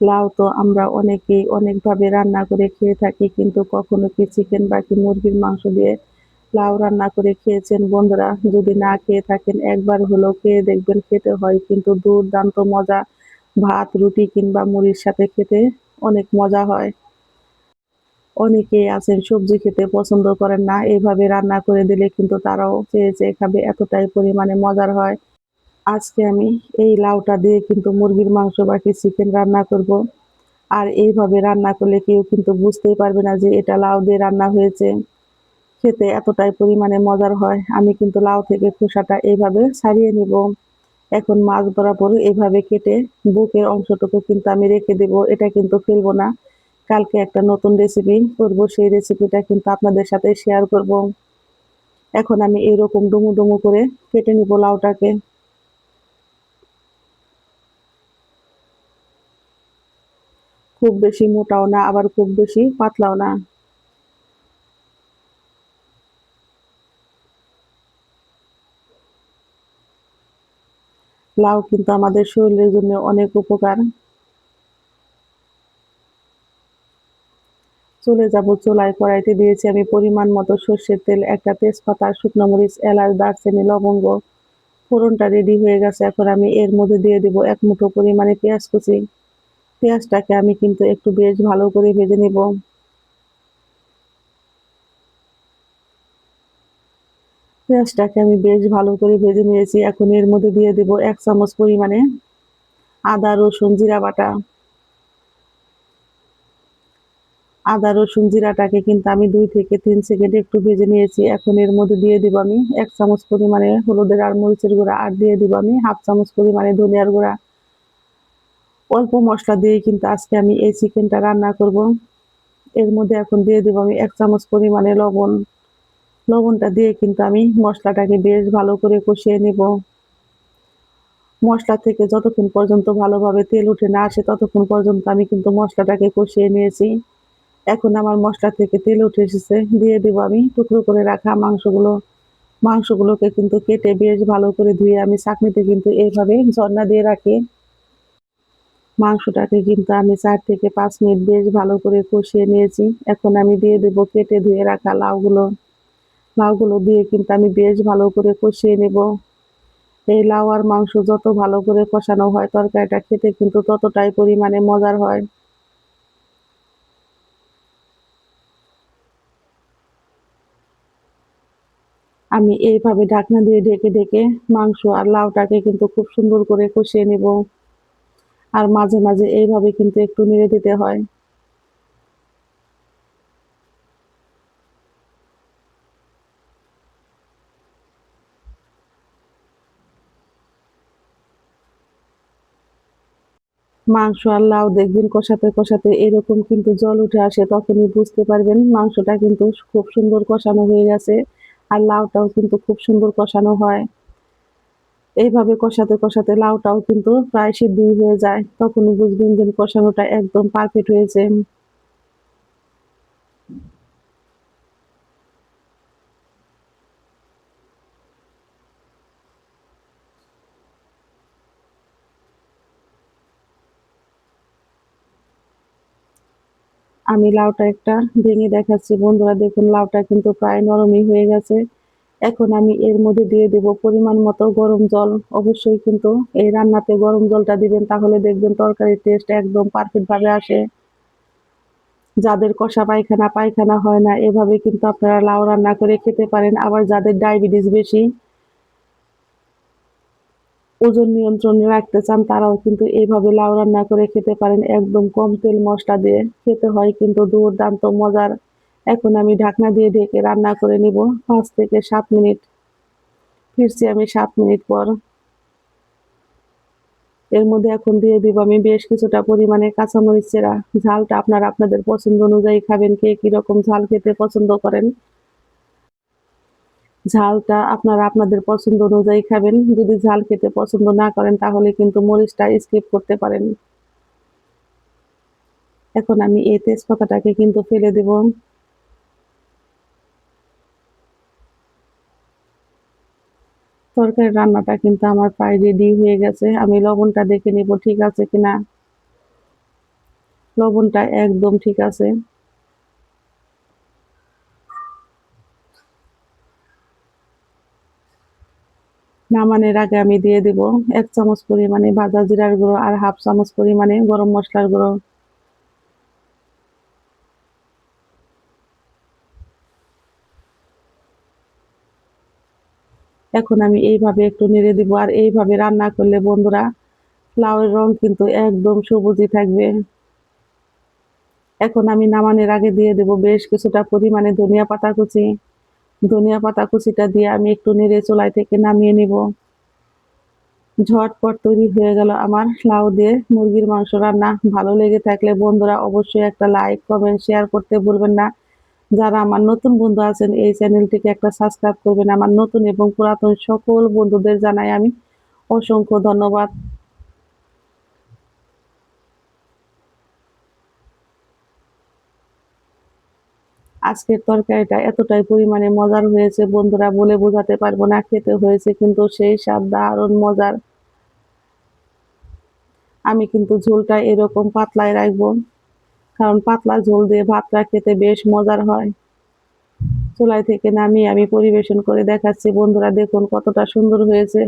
লাউ তো আমরা অনেকেই অনেকভাবে রান্না করে খেয়ে থাকি, কিন্তু কখনো কি চিকেন বা কি মুরগির মাংস দিয়ে লাউ রান্না করে খেয়েছেন বন্ধুরা? যদি না খেয়ে থাকেন, একবার হলেও খেয়ে দেখবেন খেতে হয়, কিন্তু দুর্দান্ত মজা। ভাত, রুটি কিংবা মুড়ির সাথে খেতে অনেক মজা হয়। অনেকেই আছেন সবজি খেতে পছন্দ করেন না এইভাবে রান্না করে দিলে কিন্তু তারাও চেয়ে চেয়ে খাবে, এতটাই পরিমাণে মজার হয়। আজকে আমি এই লাউটা দিয়ে কিন্তু মুরগির মাংস বাকি চিকেন রান্না করব। আর এইভাবে রান্না করলে কেউ কিন্তু বুঝতেই পারবে না যে এটা লাউ দিয়ে রান্না হয়েছে। খেতে এতটাই পরিমাণে মজার হয়। আমি কিন্তু লাউ থেকে খোসাটা এইভাবে ছাড়িয়ে নিব। এখন মাছ বরাবর এইভাবে কেটে বুকের অংশটুকু কিন্তু আমি রেখে দেব। এটা কিন্তু ফেলব না। কালকে একটা নতুন রেসিপি করব। সেই রেসিপিটা কিন্তু আপনাদের সাথে শেয়ার করব। এখন আমি এরকম ডুমু ডুমু করে কেটে নিব লাউটাকে। খুব বেশি মোটাও না, আবার খুব বেশি পাতলাও না। লাউ কিন্তু আমাদের শরীরের জন্য অনেক উপকার। চলে যাব চুলায় কড়াইতে, দিয়েছি আমি পরিমাণ মতো সর্ষের তেল, একটা তেজপাতা, শুকনো মরিচ, এলাচ, দারচিনি, লবঙ্গ। ফোড়নটা রেডি হয়ে গেছে, এখন আমি এর মধ্যে দিয়ে দেব এক মুঠো পরিমাণে পেঁয়াজ কুচি। পেঁয়াজটাকে আমি কিন্তু একটু বেশ ভালো করে ভেজে নেব। পেঁয়াজটাকে আমি বেশ ভালো করে ভেজে নিয়েছি। এখন এর মধ্যে দিয়ে দেব এক চামচ পরিমাণে আদা, রসুন, জিরা বাটা। আদা, রসুন, জিরাটাকে কিন্তু আমি দুই থেকে তিন সেকেন্ড একটু ভেজে নিয়েছি। এখন এর মধ্যে দিয়ে দিব আমি এক চামচ পরিমাণে হলুদের আর মরিচের গুঁড়া। আর দিয়ে দিব আমি হাফ চামচ পরিমাণে ধনিয়ার গুঁড়া। অল্প মশলা দিয়ে কিন্তু আজকে আমি এই চিকেনটা রান্না করব। এর মধ্যে এখন দিয়ে দেবো আমি এক চামচ পরিমাণে লবণ। লবণটা দিয়ে কিন্তু আমি মশলাটাকে বেশ ভালো করে কষিয়ে নেব। মশলা থেকে যতক্ষণ পর্যন্ত ভালোভাবে তেল উঠে না আসে ততক্ষণ পর্যন্ত আমি কিন্তু মশলাটাকে কষিয়ে নিয়েছি। এখন আমার মশলা থেকে তেল উঠে এসেছে, দিয়ে দেব আমি টুকরো করে রাখা মাংসগুলো। মাংসগুলোকে কিন্তু কেটে বেশ ভালো করে ধুয়ে আমি চাকনিতে কিন্তু এইভাবে ঝর্ণা দিয়ে রাখি। মাংসটাকে কিন্তু আমি চার থেকে পাঁচ মিনিট বেশ ভালো করে কষিয়ে নিয়েছি। এখন আমি দিয়ে দেব কেটে ধুয়ে রাখা লাউগুলো। লাউগুলো দিয়ে কিন্তু আমি বেশ ভালো করে কষিয়ে নেব। এই লাউ আর মাংস যত ভালো করে কষানো হয়, তরকারিটা খেতে কিন্তু ততটাই পরিমাণে মজার হয়। আমি এইভাবে ঢাকনা দিয়ে ঢেকে ঢেকে মাংস আর লাউটাকে কিন্তু খুব সুন্দর করে কষিয়ে নেব। আর মাঝে মাঝে এইভাবে কিন্তু একটু নেড়ে দিতে হয়। মাংস আর লাউ দেখবেন কষাতে কষাতে এরকম কিন্তু জল উঠে আসে, তখনই বুঝতে পারবেন মাংসটা কিন্তু খুব সুন্দর কষানো হয়ে গেছে আর লাউটাও কিন্তু খুব সুন্দর কষানো হয়। এইভাবে কষাতে কষাতে লাউটাও কিন্তু প্রায় সিদ্ধ হয়ে যায়। তখনই বুঝবেন যে কষানোটা একদম পারফেক্ট হয়েছে। আমি লাউটা একটা ভেঙে দেখাচ্ছি। বন্ধুরা দেখুন, লাউটা কিন্তু প্রায় নরমই হয়ে গেছে। এখন আমি এর মধ্যে দিয়ে দেব পরিমাণ মতো গরম জল। অবশ্যই কিন্তু এই রান্নাতে গরম জলটা দিবেন, তাহলে দেখবেন তরকারির টেস্ট একদম পারফেক্ট ভাবে আসে। যাদের কষা পায়খানা পায়খানা হয় না, এভাবে কিন্তু আপনারা লাউ রান্না করে খেতে পারেন। আবার যাদের ডায়াবেটিস বেশি, ওজন নিয়ন্ত্রণে রাখতে চান, তারাও কিন্তু এইভাবে লাউ রান্না করে খেতে পারেন। একদম কম তেল মশলা দিয়ে খেতে হয়, কিন্তু দুর্দান্ত মজার এখন আমি ঢাকনা দিয়ে ঢেকে রান্না করে নিব। পাঁচ থেকে সাত মিনিট। ফিরছি আমি সাত মিনিট পর। এর মধ্যে এখন দিয়ে দিব আমি বেশ কিছুটা পরিমাণে কাঁচামরিচ চেরা। ঝালটা আপনারা আপনাদের পছন্দ অনুযায়ী খাবেন, কে কীরকম ঝাল খেতে পছন্দ করেন। ঝালটা আপনারা আপনাদের পছন্দ অনুযায়ী খাবেন। যদি ঝাল খেতে পছন্দ না করেন, তাহলে কিন্তু মরিচটা স্কিপ করতে পারেন। এখন আমি এই তেজপাতাটাকে কিন্তু ফেলে দেব। তরকারির রান্নাটা কিন্তু আমার প্রায় রেডি হয়ে গেছে। আমি লবণটা দেখে নিব, ঠিক আছে কিনা? লবণটা একদম ঠিক আছে। নামানোর আগে আমি দিয়ে দিব এক চামচ পরিমাণে ভাজা জিরার গুঁড়ো আর হাফ চামচ পরিমাণে গরম মশলার গুঁড়ো। এখন আমি এইভাবে একটু নেড়ে দিব। আর এইভাবে রান্না করলে বন্ধুরা, লাউয়ের রং কিন্তু একদম সবুজই থাকবে। এখন আমি নামানোর আগে দিয়ে দেব বেশ কিছুটা পরিমাণে ধনিয়া পাতা কুচি। ধনিয়া পাতা কুচিটা দিয়ে আমি একটু নেড়ে চুলাই থেকে নামিয়ে নিব। ঝটপট তৈরি হয়ে গেল আমার লাউ দিয়ে মুরগির মাংস রান্না। ভালো লেগে থাকলে বন্ধুরা অবশ্যই একটা লাইক, কমেন্ট, শেয়ার করতে ভুলবেন না। যারা আমার নতুন বন্ধু আছেন, এই চ্যানেলটিকে একটা সাবস্ক্রাইব করবেন। আমার নতুন এবং পুরাতন সকল বন্ধুদের জানাই আমি অসংখ্য ধন্যবাদ। আজকের তরকারিটা এতটাই পরিমাণে মজার হয়েছে, বন্ধুরা বলে বোঝাতে পারব না, খেতে হয়েছে কিন্তু সেই স্বাদ দারুণ মজার। আমি কিন্তু ঝোলটা এরকম পাতলায় রাখব। কারণ পাতলা ঝোল দিয়ে ভাতটা খেতে বেশ মজার হয়। চুলাই থেকে নামিয়ে আমি পরিবেশন করে দেখাচ্ছি। বন্ধুরা, দেখুন কতটা সুন্দর হয়েছে।